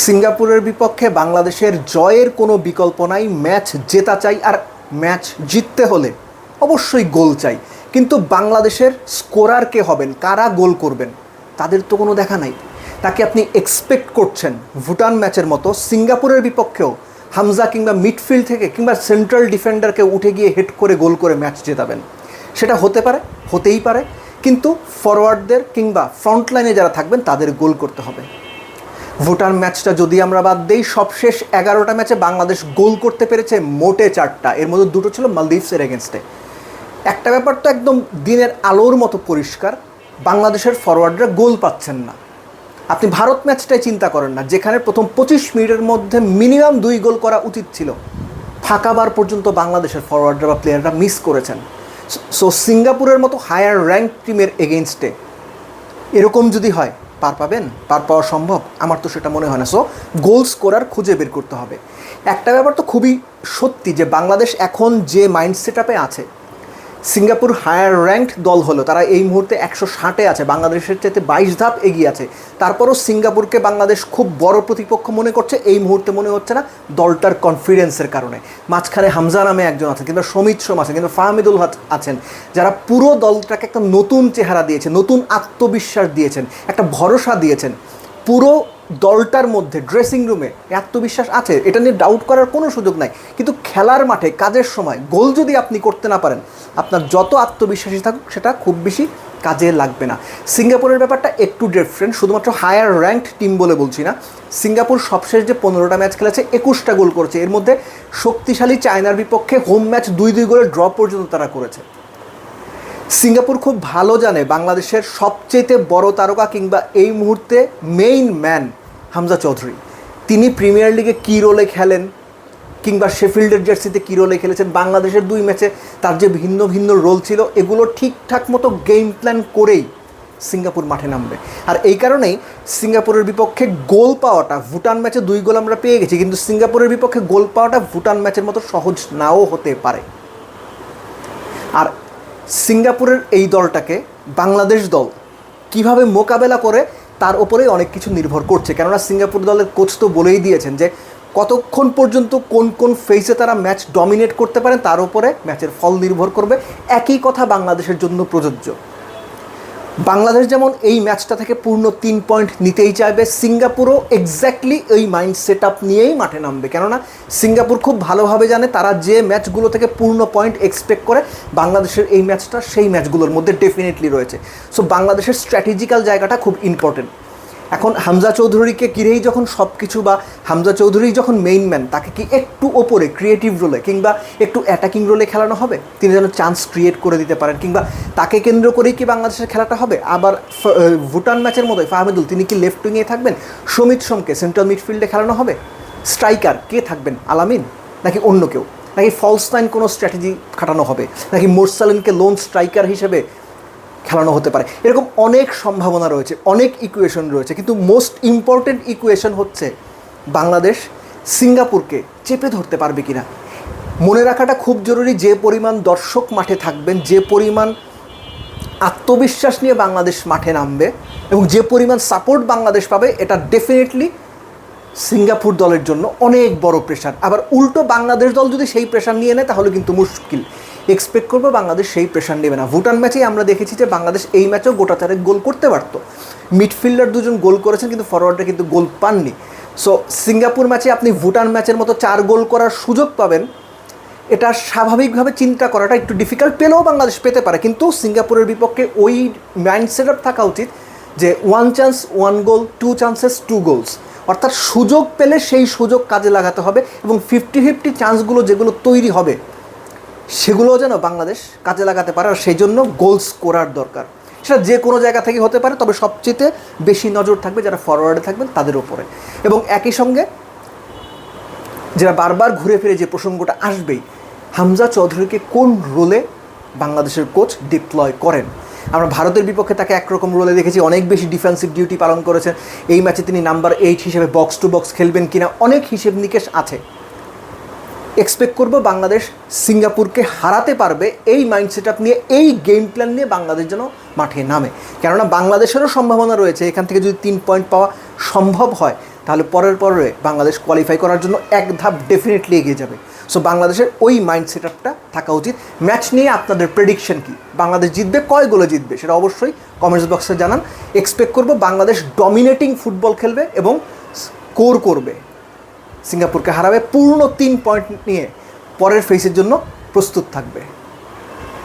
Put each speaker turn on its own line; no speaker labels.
সিঙ্গাপুরের বিপক্ষে বাংলাদেশের জয়ের কোনো বিকল্প নাই, ম্যাচ জেতা চাই আর ম্যাচ জিততে হলে অবশ্যই গোল চাই। কিন্তু বাংলাদেশের স্কোরার কে হবেন, কারা গোল করবেন, তাদের তো কোনো দেখা নাই। তাকে আপনি এক্সপেক্ট করছেন ভুটান ম্যাচের মতো সিঙ্গাপুরের বিপক্ষেও হামজা কিংবা মিডফিল্ড থেকে কিংবা সেন্ট্রাল ডিফেন্ডারকে উঠে গিয়ে হেড করে গোল করে ম্যাচ জেতাবেন। সেটা হতে পারে, হতেই পারে, কিন্তু ফরওয়ার্ডদের কিংবা ফ্রন্ট লাইনে যারা থাকবেন তাদের গোল করতে হবে। ভুটান ম্যাচটা যদি আমরা বাদ দেই, সবশেষ এগারোটা ম্যাচে বাংলাদেশ গোল করতে পেরেছে মোটে চারটা। এর মধ্যে দুটো ছিল মালদ্বীপসের এগেনস্টে একটা ব্যাপার তো একদম দিনের আলোর মতো পরিষ্কার, বাংলাদেশের ফরওয়ার্ডরা গোল পাচ্ছেন না। আপনি ভারত ম্যাচটাই চিন্তা করেন না, যেখানে প্রথম পঁচিশ মিনিটের মধ্যে মিনিমাম দুই গোল করা উচিত ছিল। ফাঁকাবার পর্যন্ত বাংলাদেশের ফরওয়ার্ডরা বা প্লেয়াররা মিস করেছেন। সো সিঙ্গাপুরের মতো হায়ার র্যাঙ্ক টিমের এগেনস্টে এরকম যদি হয় পার পাবেন, পার পাওয়া সম্ভব? আমার তো সেটা মনে হয় না। সো গোল স্কোরার খুঁজে বের করতে হবে। একটা ব্যাপার তো খুবই সত্যি যে বাংলাদেশ এখন যে মাইন্ড সেট আছে সিঙ্গাপুর হায়ার র্যাঙ্কড দল হলো। তারা এই মুহূর্তে একশো ষাটে আছে। বাংলাদেশের চাইতে বাইশ ধাপ এগিয়ে আছে। তারপরও সিঙ্গাপুরকে বাংলাদেশ খুব বড় প্রতিপক্ষ মনে করছে। এই মুহূর্তে মনে হচ্ছে না দলটার কনফিডেন্সের কারণে। মাঝখানে হামজা নামে একজন আছেন, কিংবা সমিত সোম আছেন, কিংবা ফাহমিদুল হাত আছেন, যারা পুরো দলটাকে একটা নতুন চেহারা দিয়েছে নতুন আত্মবিশ্বাস দিয়েছেন, একটা ভরসা দিয়েছেন। পুরো দলটার মধ্যে ড্রেসিং রুমে আত্মবিশ্বাস আছে? এটা নিয়ে ডাউট করার কোনো সুযোগ নাই। কিন্তু খেলার মাঠে, কাজের সময় গোল যদি আপনি করতে না পারেন, আপনার যত আত্মবিশ্বাসী থাকুক, সেটা খুব বেশি কাজে লাগবে না। সিঙ্গাপুরের ব্যাপারটা একটু ডিফারেন্ট শুধুমাত্র হায়ার র্যাঙ্কড টিম বলে বলছি না। সিঙ্গাপুর সবশেষ যে পনেরোটা ম্যাচ খেলেছে, একুশটা গোল করেছে। এর মধ্যে শক্তিশালী চায়নার বিপক্ষে হোম ম্যাচ দুই দুই গোলে ড্র পর্যন্ত তারা করেছে। সিঙ্গাপুর খুব ভালো জানে বাংলাদেশের সবচেয়ে বড় তারকা কিংবা এই মুহূর্তে মেইন ম্যান হামজা চৌধুরী। তিনি প্রিমিয়ার লিগে কী রোলে খেলেন কিংবা শেফিল্ডের জার্সিতে কী রোলে খেলেছেন, বাংলাদেশের দুই ম্যাচে তার যে ভিন্ন ভিন্ন রোল ছিল, এগুলো ঠিকঠাক মতো গেম প্ল্যান করেই সিঙ্গাপুর মাঠে নামবে। আর এই কারণেই সিঙ্গাপুরের বিপক্ষে গোল পাওয়াটা, ভুটান ম্যাচে দুই গোল আমরা পেয়ে গেছি, কিন্তু সিঙ্গাপুরের বিপক্ষে গোল পাওয়াটা ভুটান ম্যাচের মতো সহজ নাও হতে পারে। আর সিঙ্গাপুরের এই দলটাকে বাংলাদেশ দল কীভাবে মোকাবেলা করে তার ওপরেই অনেক কিছু নির্ভর করছে। কেননা সিঙ্গাপুর দলের কোচ তো বলেই দিয়েছেন যে, কতক্ষণ পর্যন্ত কোন কোন ফেসে তারা ম্যাচ ডমিনেট করতে পারেন, তার উপরে ম্যাচের ফল নির্ভর করবে। একই কথা বাংলাদেশের জন্য প্রযোজ্য। বাংলাদেশ যেমন এই ম্যাচটা থেকে পূর্ণ তিন পয়েন্ট নিতেই চাইবে, সিঙ্গাপুরও এক্স্যাক্টলি এই মাইন্ড সেট আপ নিয়েই মাঠে নামবে। কেননা সিঙ্গাপুর খুব ভালোভাবে জানে তারা যে ম্যাচগুলো থেকে পূর্ণ পয়েন্ট এক্সপেক্ট করে, বাংলাদেশের এই ম্যাচটা সেই ম্যাচগুলোর মধ্যে ডেফিনেটলি রয়েছে। সো বাংলাদেশের স্ট্র্যাটেজিক্যাল জায়গাটা খুব ইম্পর্টেন্ট এখন হামজা চৌধুরীকে ঘিরেই যখন সব কিছু বা হামজা চৌধুরী যখন মেইন ম্যান তাকে কি একটু ওপরে ক্রিয়েটিভ রোলে কিংবা একটু অ্যাটাকিং রোলে খেলানো হবে? তিনি যেন চান্স ক্রিয়েট করে দিতে পারেন কিংবা তাকে কেন্দ্র করেই কি বাংলাদেশের খেলাটা হবে? আবার ভুটান ম্যাচের মতোই ফাহমেদুল, তিনি কি লেফট উইংয়ে থাকবেন? সমিত সোমকে সেন্ট্রাল মিডফিল্ডে খেলানো হবে? স্ট্রাইকার কে থাকবেন? আলামিন? নাকি অন্য কেউ? নাকি ফলস নাইন কোনো স্ট্র্যাটেজি খাটানো হবে? নাকি মোরসালিনকে লোন স্ট্রাইকার হিসেবে খেলানো হতে পারে? এরকম অনেক সম্ভাবনা রয়েছে, অনেক ইকুয়েশন রয়েছে, কিন্তু মোস্ট ইম্পর্টেন্ট ইকুয়েশন হচ্ছে বাংলাদেশ সিঙ্গাপুরকে চেপে ধরতে পারবে কিনা। মনে রাখাটা খুব জরুরি যে পরিমাণ দর্শক মাঠে থাকবেন, যে পরিমাণ আত্মবিশ্বাস নিয়ে বাংলাদেশ মাঠে নামবে এবং যে পরিমাণ সাপোর্ট বাংলাদেশ পাবে, এটা ডেফিনেটলি সিঙ্গাপুর দলের জন্য অনেক বড় প্রেশার আবার উল্টো বাংলাদেশ দল যদি সেই প্রেশার নিয়ে নেয়, তাহলে কিন্তু মুশকিল। এক্সপেক্ট করব বাংলাদেশ সেই প্রেশার নেবে না। ভুটান ম্যাচেই আমরা দেখেছি যে বাংলাদেশ এই ম্যাচেও গোটা চারেক গোল করতে পারতো। মিডফিল্ডার দুজন গোল করেছেন কিন্তু ফরওয়ার্ডরা কিন্তু গোল পাননি। সো সিঙ্গাপুর ম্যাচে আপনি ভুটান ম্যাচের মতো চার গোল করার সুযোগ পাবেন। এটা স্বাভাবিকভাবে চিন্তা করাটা একটু ডিফিকাল্ট পেলেও বাংলাদেশ পেতে পারে। কিন্তু সিঙ্গাপুরের বিপক্ষে ওই মাইন্ড সেট থাকা উচিত যে one chance one goal two chances two goals অর্থাৎ সুযোগ পেলে সেই সুযোগ কাজে লাগাতে হবে এবং ফিফটি ফিফটি চান্সগুলো যেগুলো তৈরি হবে সেগুলোও যেন বাংলাদেশ কাজে লাগাতে পারে আর সেই জন্য গোল স্কোরার দরকার। সেটা যে কোনো জায়গা থেকে হতে পারে, তবে সবচেয়ে বেশি নজর থাকবে যারা ফরওয়ার্ডে থাকবেন তাদের ওপরে এবং একই সঙ্গে যারা বারবার ঘুরে ফিরে যে প্রসঙ্গটা আসবেই, হামজা চৌধুরীকে কোন রোলে বাংলাদেশের কোচ ডিপ্লয় করেন? আমরা ভারতের বিপক্ষে তাকে একরকম রোলে দেখেছি, অনেক বেশি ডিফেন্সিভ ডিউটি পালন করেছেন। এই ম্যাচে তিনি নাম্বার এইট হিসেবে বক্স টু বক্স খেলবেন কিনা, অনেক হিসেব নিকেশ আছে। এক্সপেক্ট করব বাংলাদেশ সিঙ্গাপুরকে হারাতে পারবে এই মাইন্ড সেট নিয়ে, এই গেম প্ল্যান নিয়ে বাংলাদেশ যেন মাঠে নামে। কেননা বাংলাদেশেরও সম্ভাবনা রয়েছে, এখান থেকে যদি তিন পয়েন্ট পাওয়া সম্ভব হয়, তাহলে পরের পরে বাংলাদেশ কোয়ালিফাই করার জন্য এক ধাপ ডেফিনেটলি এগিয়ে যাবে। সো বাংলাদেশের ওই মাইন্ড সেট আপটা থাকা উচিত। ম্যাচ নিয়ে আপনাদের প্রেডিকশন কি? বাংলাদেশ জিতবে, কয় গোলে জিতবে সেটা অবশ্যই কমেন্টস বক্সে জানান। এক্সপেক্ট করব বাংলাদেশ ডমিনেটিং ফুটবল খেলবে এবং স্কোর করবে। সিঙ্গাপুরকে হারাবে পূর্ণ তিন পয়েন্ট নিয়ে পরের ফেসের জন্য প্রস্তুত থাকবে।